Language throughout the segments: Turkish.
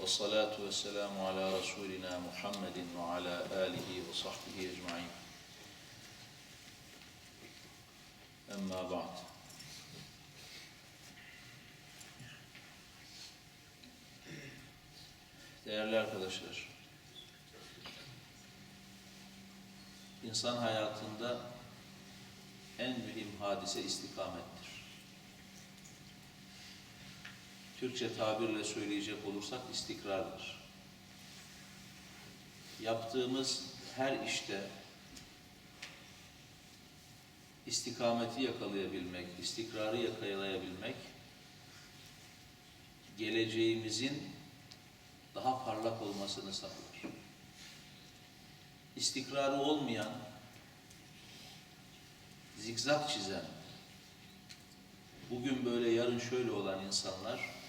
والصلاة والسلام على رسولنا محمد وعلى آله وصحبه أجمعين أما بعد Değerli arkadaşlar, insan hayatında en mühim hadise istikamettir. Türkçe tabirle söyleyecek olursak istikrardır. Yaptığımız her işte istikameti yakalayabilmek, istikrarı yakalayabilmek, geleceğimizin daha parlak olmasını sağlar. İstikrarı olmayan, zikzak çizen, bugün böyle yarın şöyle olan insanlar,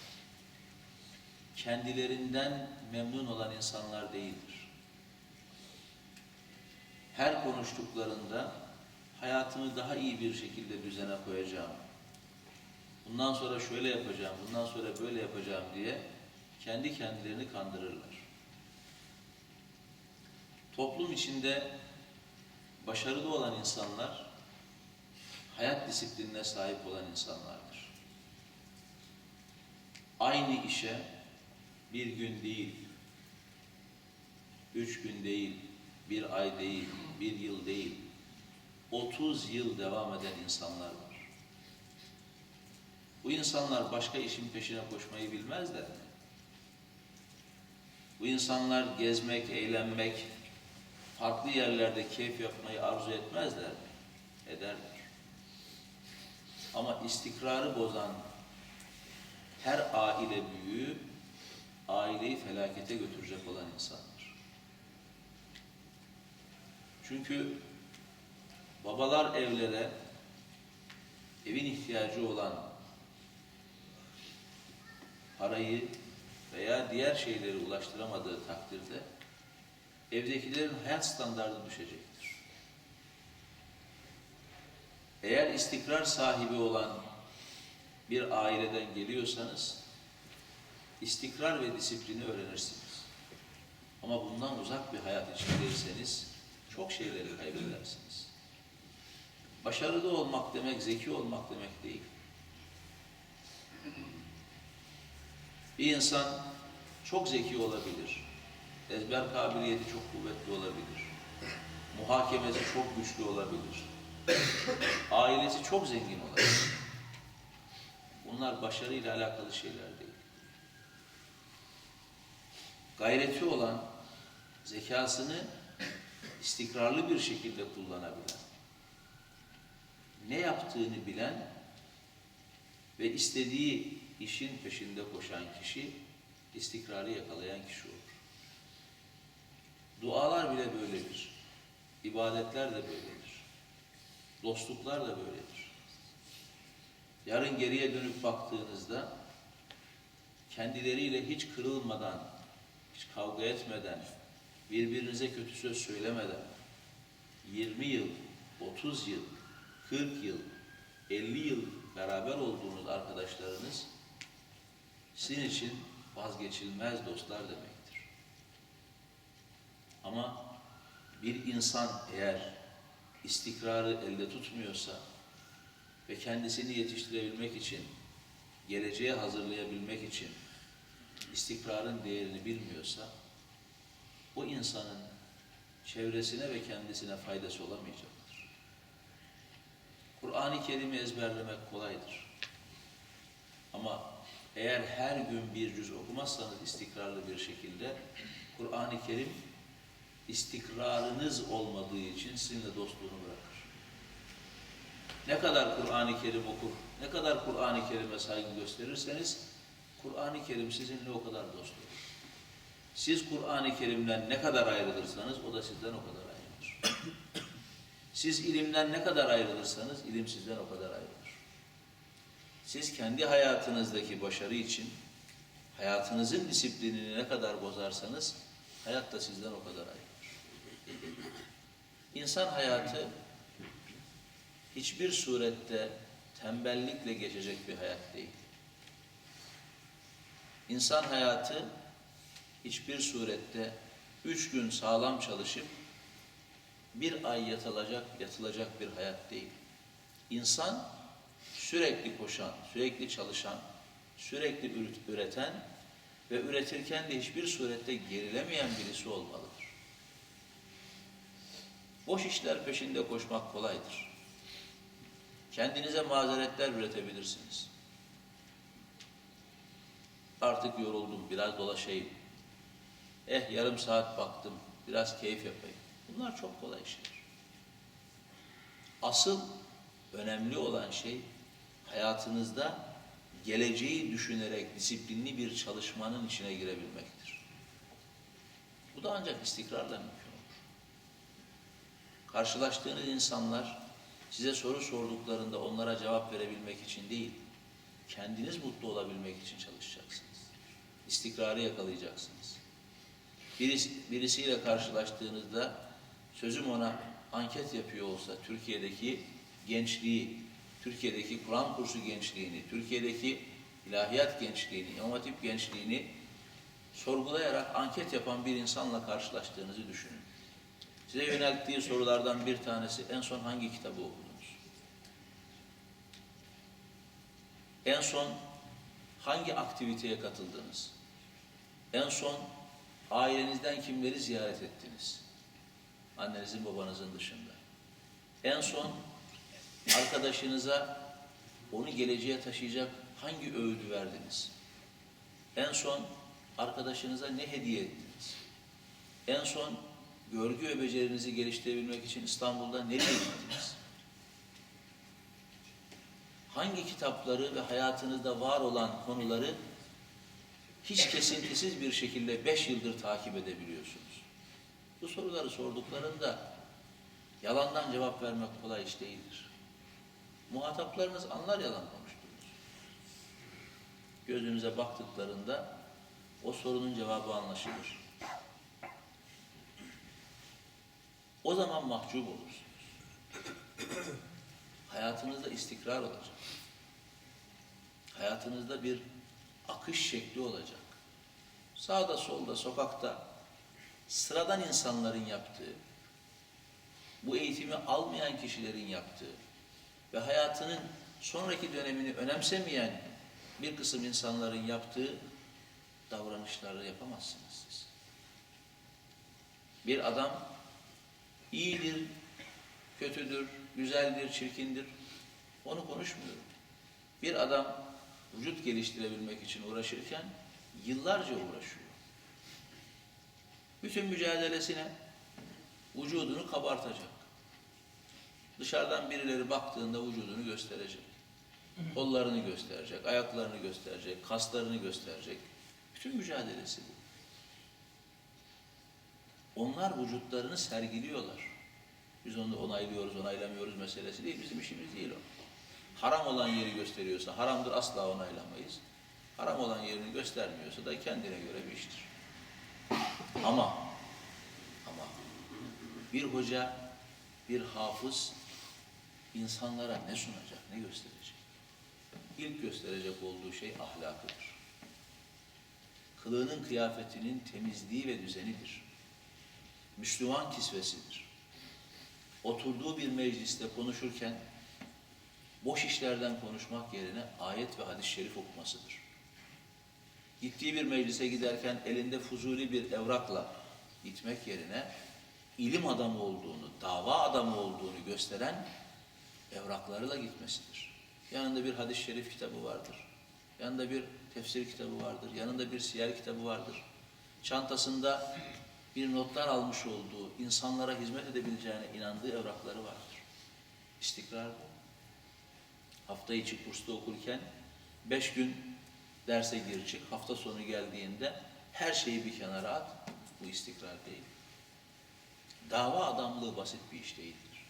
kendilerinden memnun olan insanlar değildir. Her konuştuklarında hayatımı daha iyi bir şekilde düzene koyacağım, bundan sonra şöyle yapacağım, bundan sonra böyle yapacağım diye kendi kendilerini kandırırlar. Toplum içinde başarılı olan insanlar, hayat disiplinine sahip olan insanlardır. Aynı işe bir gün değil, üç gün değil, bir ay değil, bir yıl değil, 30 yıl devam eden insanlar var. Bu insanlar başka işin peşine koşmayı bilmezler mi? Bu insanlar gezmek, eğlenmek, farklı yerlerde keyif yapmayı arzu etmezler mi? Ederler. Ama istikrarı bozan her aile büyüğü, aileyi felakete götürecek olan insandır. Çünkü babalar evlere evin ihtiyacı olan parayı veya diğer şeyleri ulaştıramadığı takdirde evdekilerin hayat standartı düşecektir. Eğer istikrar sahibi olan bir aileden geliyorsanız istikrar ve disiplini öğrenirsiniz. Ama bundan uzak bir hayat içindeyseniz çok şeyleri kaybedersiniz. Başarılı olmak demek, zeki olmak demek değil. Bir insan çok zeki olabilir. Ezber kabiliyeti çok kuvvetli olabilir. Muhakemesi çok güçlü olabilir. Ailesi çok zengin olabilir. Bunlar başarıyla alakalı şeyler değil. Gayreti olan, zekasını istikrarlı bir şekilde kullanabilen, ne yaptığını bilen ve istediği işin peşinde koşan kişi istikrarı yakalayan kişi olur. Dualar bile böyledir. İbadetler de böyledir. Dostluklar da böyledir. Yarın geriye dönüp baktığınızda kendileriyle hiç kırılmadan, kavga etmeden, birbirinize kötü söz söylemeden 20 yıl, 30 yıl, 40 yıl, 50 yıl beraber olduğunuz arkadaşlarınız sizin için vazgeçilmez dostlar demektir. Ama bir insan eğer istikrarı elde tutmuyorsa ve kendisini yetiştirebilmek için, geleceğe hazırlayabilmek için istikrarın değerini bilmiyorsa, o insanın çevresine ve kendisine faydası olamayacaktır. Kur'an-ı Kerim'i ezberlemek kolaydır. Ama eğer her gün bir cüz okumazsanız istikrarlı bir şekilde, Kur'an-ı Kerim istikrarınız olmadığı için sizinle dostluğunu bırakır. Ne kadar Kur'an-ı Kerim okur, ne kadar Kur'an-ı Kerim'e saygı gösterirseniz, Kur'an-ı Kerim sizinle o kadar dost olur. Siz Kur'an-ı Kerim'den ne kadar ayrılırsanız, o da sizden o kadar ayrılır. Siz ilimden ne kadar ayrılırsanız, ilim sizden o kadar ayrılır. Siz kendi hayatınızdaki başarı için, hayatınızın disiplinini ne kadar bozarsanız, hayat da sizden o kadar ayrılır. İnsan hayatı hiçbir surette tembellikle geçecek bir hayat değil. İnsan hayatı hiçbir surette üç gün sağlam çalışıp bir ay yatılacak, yatılacak bir hayat değil. İnsan sürekli koşan, sürekli çalışan, sürekli üret- üreten ve üretirken de hiçbir surette gerilemeyen birisi olmalıdır. Boş işler peşinde koşmak kolaydır. Kendinize mazeretler üretebilirsiniz. Artık yoruldum, biraz dolaşayım. Eh yarım saat baktım, biraz keyif yapayım. Bunlar çok kolay şeyler. Asıl önemli olan şey hayatınızda geleceği düşünerek disiplinli bir çalışmanın içine girebilmektir. Bu da ancak istikrarla mümkün olur. Karşılaştığınız insanlar size soru sorduklarında onlara cevap verebilmek için değil, kendiniz mutlu olabilmek için çalışacaksınız. İstikrarı yakalayacaksınız. Birisi, birisiyle karşılaştığınızda sözüm ona anket yapıyor olsa Türkiye'deki gençliği, Türkiye'deki Kur'an kursu gençliğini, Türkiye'deki ilahiyat gençliğini, İmam gençliğini sorgulayarak anket yapan bir insanla karşılaştığınızı düşünün. Size yönelttiği sorulardan bir tanesi en son hangi kitabı okudunuz? En son hangi aktiviteye katıldınız? En son ailenizden kimleri ziyaret ettiniz? Annenizin babanızın dışında. En son arkadaşınıza onu geleceğe taşıyacak hangi öğüdü verdiniz? En son arkadaşınıza ne hediye ettiniz? En son görgü ve becerinizi geliştirebilmek için İstanbul'da nereye gittiniz? Hangi kitapları ve hayatınızda var olan konuları hiç kesintisiz bir şekilde beş yıldır takip edebiliyorsunuz? Bu soruları sorduklarında yalandan cevap vermek kolay iş değildir. Muhataplarınız anlar yalan konuştuğunuzu. Gözünüze baktıklarında o sorunun cevabı anlaşılır. O zaman mahcup olursunuz. Hayatınızda istikrar olacak. Hayatınızda bir akış şekli olacak. Sağda solda sokakta sıradan insanların yaptığı, bu eğitimi almayan kişilerin yaptığı ve hayatının sonraki dönemini önemsemeyen bir kısım insanların yaptığı davranışları yapamazsınız siz. Bir adam iyidir, kötüdür, güzeldir, çirkindir. Onu konuşmuyorum. Bir adam vücut geliştirebilmek için uğraşırken yıllarca uğraşıyor. Bütün mücadelesine vücudunu kabartacak. Dışarıdan birileri baktığında vücudunu gösterecek. Kollarını gösterecek, ayaklarını gösterecek, kaslarını gösterecek. Bütün mücadelesi bu. Onlar vücutlarını sergiliyorlar. Biz onu onaylıyoruz, onaylamıyoruz meselesi değil. Bizim işimiz değil o. Haram olan yeri gösteriyorsa haramdır asla onaylamayız. Haram olan yerini göstermiyorsa da kendine göre bir iştir. Ama ama bir hoca, bir hafız insanlara ne sunacak, ne gösterecek? İlk gösterecek olduğu şey ahlakıdır. Kılığının kıyafetinin temizliği ve düzenidir. Müslüman kisvesidir. Oturduğu bir mecliste konuşurken boş işlerden konuşmak yerine ayet ve hadis-i şerif okumasıdır. Gittiği bir meclise giderken elinde fuzuli bir evrakla gitmek yerine ilim adamı olduğunu, dava adamı olduğunu gösteren evraklarıyla gitmesidir. Yanında bir hadis-i şerif kitabı vardır. Yanında bir tefsir kitabı vardır. Yanında bir siyer kitabı vardır. Çantasında bir notlar almış olduğu, insanlara hizmet edebileceğine inandığı evrakları vardır. İstikrar bu. Hafta içi kursta okurken beş gün derse gir çık, hafta sonu geldiğinde her şeyi bir kenara at. Bu istikrar değil. Dava adamlığı basit bir iş değildir.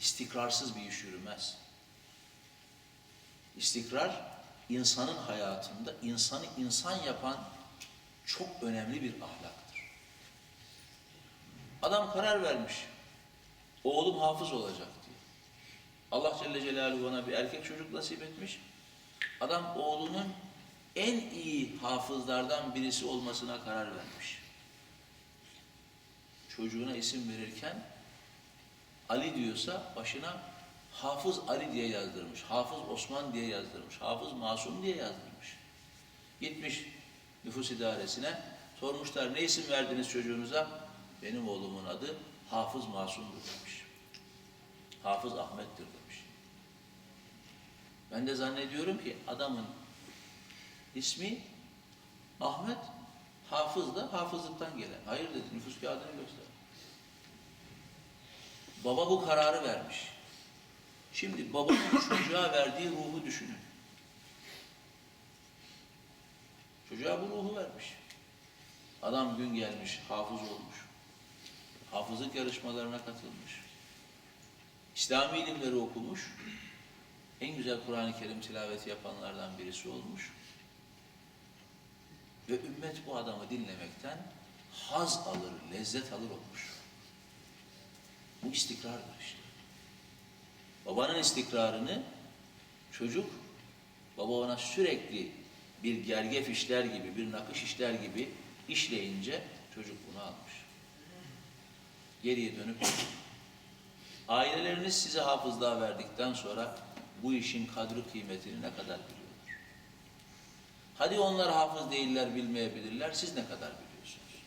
İstikrarsız bir iş yürümez. İstikrar insanın hayatında insanı insan yapan çok önemli bir ahlaktır. Adam karar vermiş. Oğlum hafız olacak diye. Allah Celle Celaluhu ona bir erkek çocuk nasip etmiş. Adam oğlunun en iyi hafızlardan birisi olmasına karar vermiş. Çocuğuna isim verirken Ali diyorsa başına Hafız Ali diye yazdırmış, Hafız Osman diye yazdırmış, Hafız Masum diye yazdırmış. Gitmiş nüfus idaresine, sormuşlar ne isim verdiniz çocuğunuza? Benim oğlumun adı Hafız Masum'dur demiş. Hafız Ahmet'tir demiş. Ben de zannediyorum ki adamın ismi Ahmet, Hafız da hafızlıktan gelen. Hayır dedi, nüfus kağıdını göster. Baba bu kararı vermiş. Şimdi babanın çocuğa verdiği ruhu düşünün. Çocuğa bu ruhu vermiş. Adam gün gelmiş, hafız olmuş. Hafızlık yarışmalarına katılmış. İslami ilimleri okumuş. En güzel Kur'an-ı Kerim tilaveti yapanlardan birisi olmuş. Ve ümmet bu adamı dinlemekten haz alır, lezzet alır olmuş. Bu istikrardır işte. Babanın istikrarını çocuk, baba ona sürekli bir gergef işler gibi, bir nakış işler gibi işleyince çocuk bunu almış. Geriye dönüp aileleriniz size hafızlığa verdikten sonra bu işin kadri kıymetini ne kadar biliyorlar? Hadi onlar hafız değiller, bilmeyebilirler, siz ne kadar biliyorsunuz?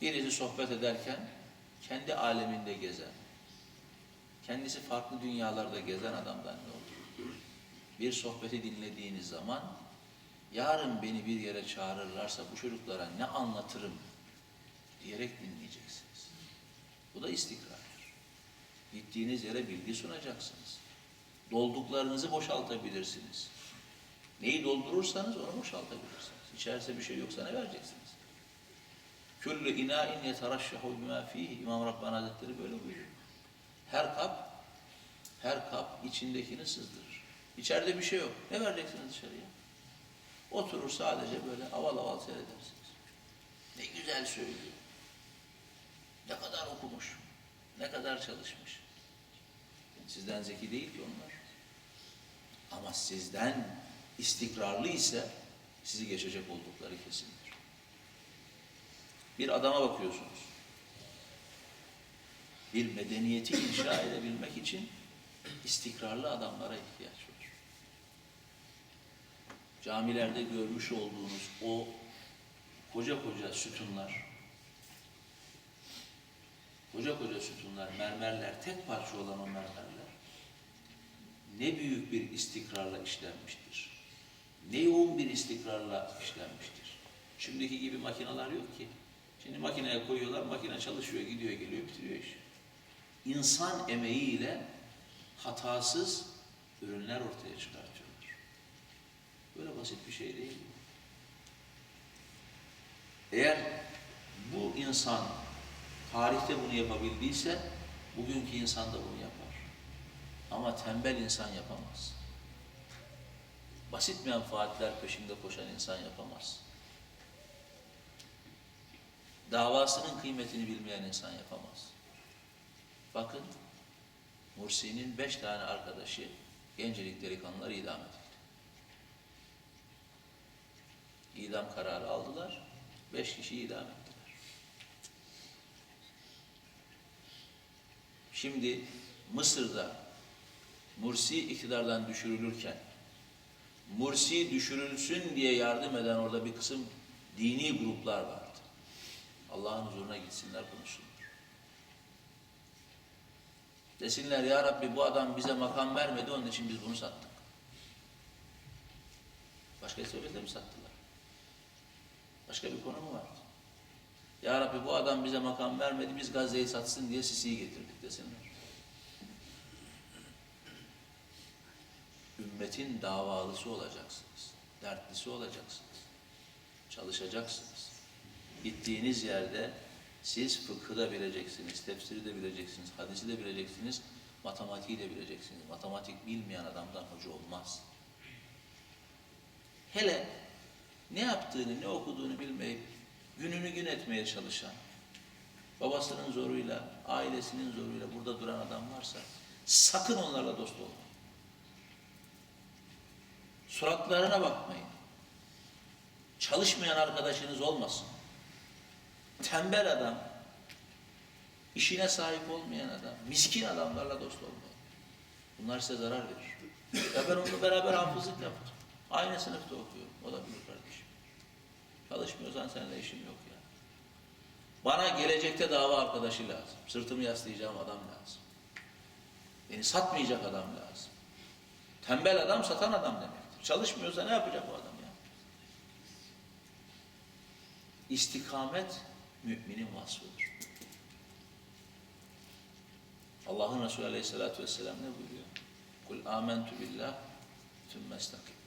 Birisi sohbet ederken kendi aleminde gezen, kendisi farklı dünyalarda gezen adamdan ne olur? Bir sohbeti dinlediğiniz zaman yarın beni bir yere çağırırlarsa bu çocuklara ne anlatırım diyerek dinleyeceksiniz. Bu da istikrardır. Gittiğiniz yere bilgi sunacaksınız. Dolduklarınızı boşaltabilirsiniz. Neyi doldurursanız onu boşaltabilirsiniz. İçerisi bir şey yoksa ne vereceksiniz? Küllü inâin yeteraşşahu bimâ fîhî. İmam Rabbani Hazretleri böyle buyuruyor. Her kap, her kap içindekini sızdırır. İçeride bir şey yok. Ne vereceksiniz dışarıya? Oturur sadece böyle aval aval seyredersiniz. Ne güzel söylüyor. Ne kadar okumuş. Ne kadar çalışmış. Sizden zeki değil ki onlar. Ama sizden istikrarlı ise sizi geçecek oldukları kesindir. Bir adama bakıyorsunuz. Bir medeniyeti inşa edebilmek için istikrarlı adamlara ihtiyaç var. Camilerde görmüş olduğunuz o koca koca sütunlar, koca koca sütunlar, mermerler, tek parça olan o mermerler ne büyük bir istikrarla işlenmiştir. Ne yoğun bir istikrarla işlenmiştir. Şimdiki gibi makineler yok ki. Şimdi makineye koyuyorlar, makine çalışıyor, gidiyor, geliyor, bitiriyor iş. İnsan emeğiyle hatasız ürünler ortaya çıkartıyorlar. Böyle basit bir şey değil bu. Eğer bu insan tarihte bunu yapabildiyse, bugünkü insan da bunu yapar. Ama tembel insan yapamaz. Basit menfaatler peşinde koşan insan yapamaz. Davasının kıymetini bilmeyen insan yapamaz. Bakın, Mursi'nin beş tane arkadaşı gencelik delikanlılar idam edildi. İdam kararı aldılar, beş kişiyi idam ettiler. Şimdi Mısır'da Mursi iktidardan düşürülürken Mursi düşürülsün diye yardım eden orada bir kısım dini gruplar vardı. Allah'ın huzuruna gitsinler konuşsunlar. Desinler ya Rabbi bu adam bize makam vermedi onun için biz bunu sattık. Başka sebeple mi sattılar? Başka bir konu mu vardı? Ya Rabbi bu adam bize makam vermedi biz Gazze'yi satsın diye Sisi'yi getirdik desinler. Ümmetin davalısı olacaksınız. Dertlisi olacaksınız. Çalışacaksınız. Gittiğiniz yerde siz fıkhı da bileceksiniz, tefsiri de bileceksiniz, hadisi de bileceksiniz, matematiği de bileceksiniz. Matematik bilmeyen adamdan hoca olmaz. Hele ne yaptığını, ne okuduğunu bilmeyip gününü gün etmeye çalışan, babasının zoruyla, ailesinin zoruyla burada duran adam varsa sakın onlarla dost olma. Suratlarına bakmayın. Çalışmayan arkadaşınız olmasın. Tembel adam, işine sahip olmayan adam, miskin adamlarla dost olmayın. Bunlar size zarar verir. Ya ben onunla beraber hafızlık yaptım. Aynı sınıfta okuyorum. O da bilir kardeşim. Çalışmıyorsan seninle işim yok ya. Bana gelecekte dava arkadaşı lazım. Sırtımı yaslayacağım adam lazım. Beni satmayacak adam lazım. Tembel adam satan adam demektir. Çalışmıyorsa ne yapacak o adam ya? İstikamet müminin vasfıdır. Allah'ın Resulü Aleyhisselatü Vesselam ne buyuruyor? Kul amentu billah tümme estakim.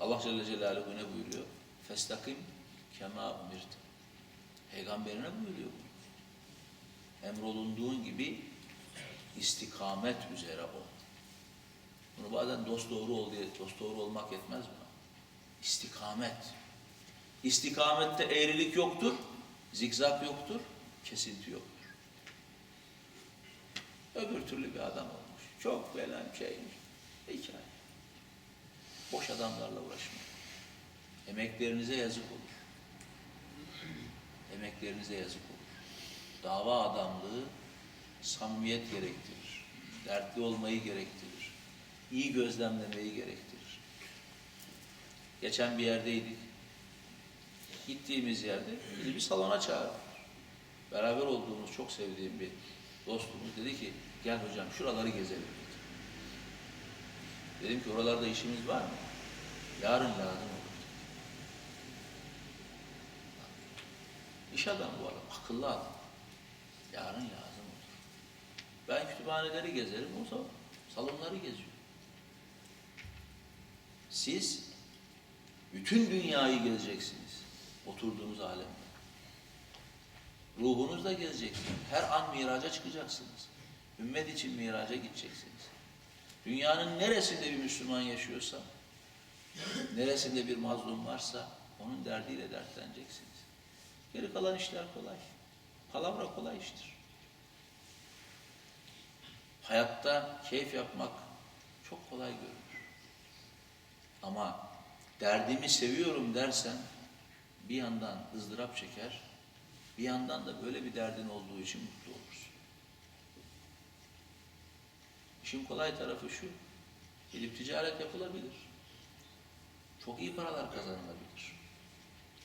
Allah Celle Celaluhu ne buyuruyor? Festakim kema umirt. Peygamberine buyuruyor bunu. Emrolunduğun gibi istikamet üzere ol. Bunu bazen dost doğru ol diye, dost doğru olmak yetmez buna. İstikamet. İstikamette eğrilik yoktur, zikzak yoktur, kesinti yoktur. Öbür türlü bir adam olmuş. Çok böyle şeymiş. Hikaye. Boş adamlarla uğraşmayın. Emeklerinize yazık olur. Emeklerinize yazık olur. Dava adamlığı samimiyet gerektirir. Dertli olmayı gerektirir. İyi gözlemlemeyi gerektirir. Geçen bir yerdeydik. Gittiğimiz yerde bizi bir salona çağırdılar. Beraber olduğumuz çok sevdiğim bir dostumuz dedi ki gel hocam şuraları gezelim. Dedim ki oralarda işimiz var mı? Yarın lazım olur. İş adamı bu adam, akıllı adam. Yarın lazım olur. Ben kütüphaneleri gezerim, o zaman salonları geziyor. Siz bütün dünyayı gezeceksiniz. Oturduğunuz alemde. Ruhunuzla gezeceksiniz. Her an miraca çıkacaksınız. Ümmet için miraca gideceksiniz. Dünyanın neresinde bir Müslüman yaşıyorsa, neresinde bir mazlum varsa onun derdiyle dertleneceksiniz. Geri kalan işler kolay. Palavra kolay iştir. Hayatta keyif yapmak çok kolay görünür. Ama derdimi seviyorum dersen bir yandan ızdırap çeker, bir yandan da böyle bir derdin olduğu için mutlu olursun. İşin kolay tarafı şu, gidip ticaret yapılabilir. Çok iyi paralar kazanılabilir.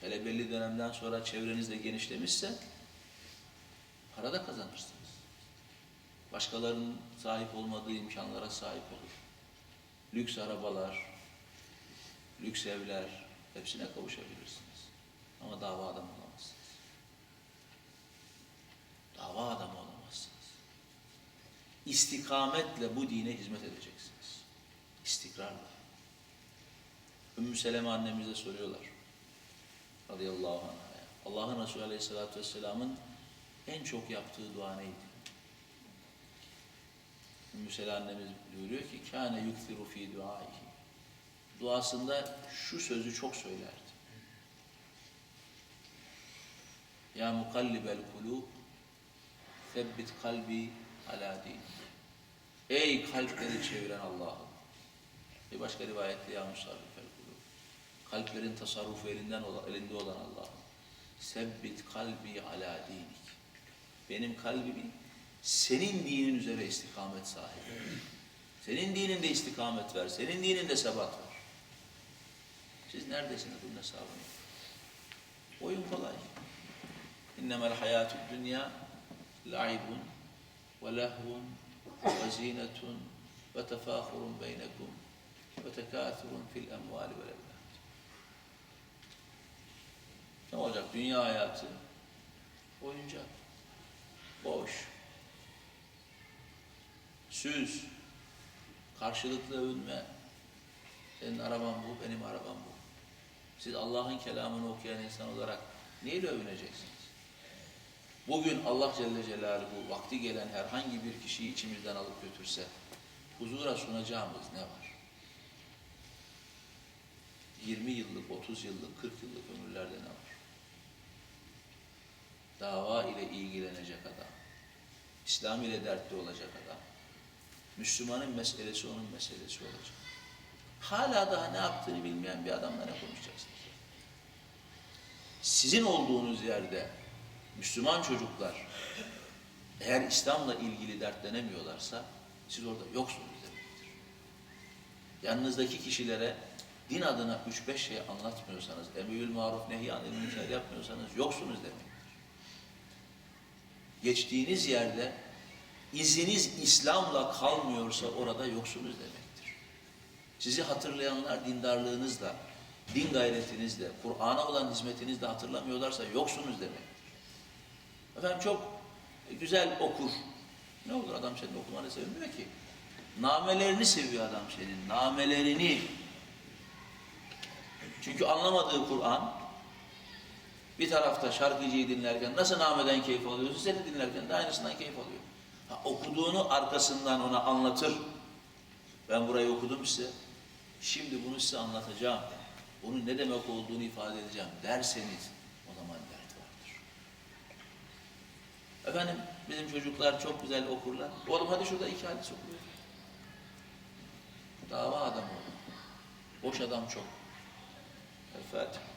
Hele belli dönemden sonra çevreniz de genişlemişse para da kazanırsınız. Başkalarının sahip olmadığı imkanlara sahip olur. Lüks arabalar, lüks evler hepsine kavuşabilirsiniz. Ama dava adamı olamazsınız. Dava adamı olamazsınız. İstikametle bu dine hizmet edeceksiniz. İstikrarla. Ümmü Seleme annemize soruyorlar. Radıyallahu anh'a. Allah'ın Resulü Aleyhisselatü Vesselam'ın en çok yaptığı dua neydi? Ümmü Seleme annemiz buyuruyor ki kâne yukthiru fî duâihi. Duasında şu sözü çok söylerdi. Ya mukallibel kulub Febbit kalbi ala din. Ey kalpleri çeviren Allah'ım. Bir başka rivayette ya musarrifel kulub. Kalplerin tasarrufu elinden olan, elinde olan Allah'ım. Sebbit kalbi ala dinik. Benim kalbimi senin dinin üzere istikamet sahibi. Senin dininde istikamet ver. Senin dininde sebat ver. Siz neredesiniz bunun hesabını? Oyun kolay. İnnemel hayatü dünya la'ibun tefâhurun beynekum ve tekâthurun fil emvâli vel evlâd. Ne olacak? Dünya hayatı oyuncak, boş, süz, karşılıklı övünme. Senin araban bu, benim arabam bu. Siz Allah'ın kelamını okuyan insan olarak neyle övüneceksiniz? Bugün Allah Celle Celaluhu vakti gelen herhangi bir kişiyi içimizden alıp götürse huzura sunacağımız ne var? 20 yıllık, 30 yıllık, 40 yıllık ömürlerde ne var? Dava ile ilgilenecek adam, İslam ile dertli olacak adam, Müslümanın meselesi onun meselesi olacak. hala daha ne yaptığını bilmeyen bir adamla ne konuşacaksınız? Sizin olduğunuz yerde Müslüman çocuklar eğer İslam'la ilgili dertlenemiyorlarsa siz orada yoksunuz demektir. Yanınızdaki kişilere din adına üç beş şey anlatmıyorsanız, emrül maruf nehyanil münker yapmıyorsanız yoksunuz demektir. Geçtiğiniz yerde iziniz İslam'la kalmıyorsa orada yoksunuz demektir. Sizi hatırlayanlar dindarlığınızla, din gayretinizle, Kur'an'a olan hizmetinizle hatırlamıyorlarsa yoksunuz demektir. Efendim çok güzel okur. Ne olur adam senin okumanı sevmiyor ki. Namelerini seviyor adam senin, namelerini. Çünkü anlamadığı Kur'an, bir tarafta şarkıcıyı dinlerken nasıl nameden keyif alıyorsun, seni dinlerken de aynısından keyif alıyor. Ha, okuduğunu arkasından ona anlatır. Ben burayı okudum size, şimdi bunu size anlatacağım. Bunun ne demek olduğunu ifade edeceğim derseniz o zaman dert vardır. Efendim bizim çocuklar çok güzel okurlar. Oğlum hadi şurada iki hadis okuyor. Dava adamı. Boş adam çok. El Fatiha.